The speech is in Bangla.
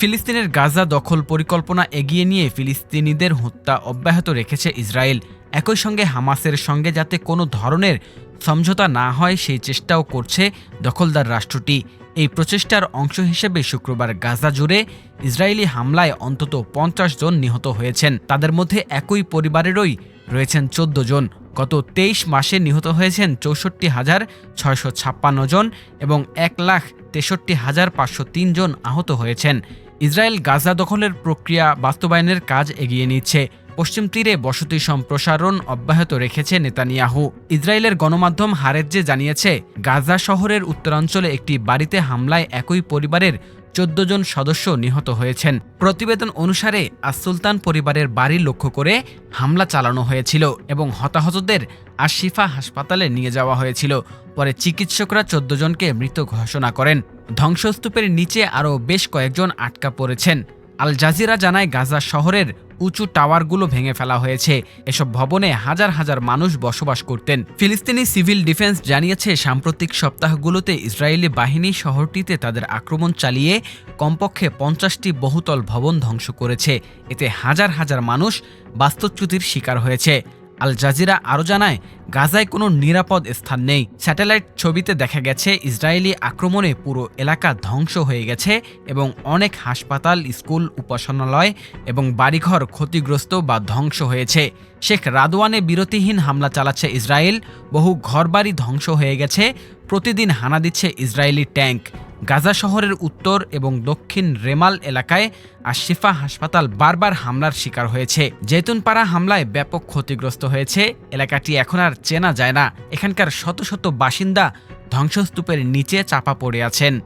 ফিলিস্তিনের গাজা দখল পরিকল্পনা এগিয়ে নিয়ে ফিলিস্তিনিদের হত্যা অব্যাহত রেখেছে ইসরায়েল। একই সঙ্গে হামাসের সঙ্গে যাতে কোনো ধরনের সমঝোতা না হয়, সেই চেষ্টাও করছে দখলদার রাষ্ট্রটি। এই প্রচেষ্টার অংশ হিসেবে শুক্রবার গাজা জুড়ে ইসরায়েলি হামলায় অন্তত পঞ্চাশ জন নিহত হয়েছেন। তাদের মধ্যে একই পরিবারেরই রয়েছেন চোদ্দ জন। গত তেইশ মাসে নিহত হয়েছেন চৌষট্টি হাজার ছয়শো ছাপ্পান্ন জন এবং এক লাখ তেষট্টি হাজার পাঁচশো জন আহত হয়েছেন। ইসরায়েল গাজা দখলের প্রক্রিয়া বাস্তবায়নের কাজ এগিয়ে নিচ্ছে। পশ্চিম তীরে বসতি সম্প্রসারণ অব্যাহত রেখেছে নেতানিয়াহু। ইসরায়েলের গণমাধ্যম হারেজ্জে জানিয়েছে, গাজা শহরের উত্তরাঞ্চলে একটি বাড়িতে হামলায় একই পরিবারের চোদ্দ জন সদস্য নিহত হয়েছেন। প্রতিবেদন অনুসারে আসুলতান পরিবারের বাড়ি লক্ষ্য করে হামলা চালানো হয়েছিল এবং হতাহতদের আশিফা হাসপাতালে নিয়ে যাওয়া হয়েছিল। পরে চিকিৎসকরা চোদ্দ জনকে মৃত ঘোষণা করেন। ধ্বংসস্তূপের নিচে আরও বেশ কয়েকজন আটকা পড়েছেন। আল জাজিরা জানায়, গাজা শহরের উঁচু টাওয়ারগুলো ভেঙে ফেলা হয়েছে। এসব ভবনে হাজার হাজার মানুষ বসবাস করতেন। ফিলিস্তিনি সিভিল ডিফেন্স জানিয়েছে, সাম্প্রতিক সপ্তাহগুলোতে ইসরায়েলি বাহিনী শহরটিতে তাদের আক্রমণ চালিয়ে কমপক্ষে পঞ্চাশটি বহুতল ভবন ধ্বংস করেছে। এতে হাজার হাজার মানুষ বাস্তুচ্যুতির শিকার হয়েছে। আল জাজিরা আরও জানায়, গাজায় কোনো নিরাপদ স্থান নেই। স্যাটেলাইট ছবিতে দেখা গেছে, ইসরায়েলি আক্রমণে পুরো এলাকা ধ্বংস হয়ে গেছে এবং অনেক হাসপাতাল, স্কুল, উপাসনালয় এবং বাড়িঘর ক্ষতিগ্রস্ত বা ধ্বংস হয়েছে। শেখ রাদওয়ানে বিরতিহীন হামলা চালাচ্ছে ইসরায়েল। বহু ঘরবাড়ি ধ্বংস হয়ে গেছে। প্রতিদিন হানা দিচ্ছে ইসরায়েলি ট্যাঙ্ক গাজা শহরের উত্তর এবং দক্ষিণ রেমাল এলাকায় আর শিফা হাসপাতাল বারবার হামলার শিকার হয়েছে। জৈতুনপাড়া হামলায় ব্যাপক ক্ষতিগ্রস্ত হয়েছে। এলাকাটি এখন আর চেনা যায় না। এখানকার শত শত বাসিন্দা ধ্বংসস্তূপের নিচে চাপা পড়ে আছেন।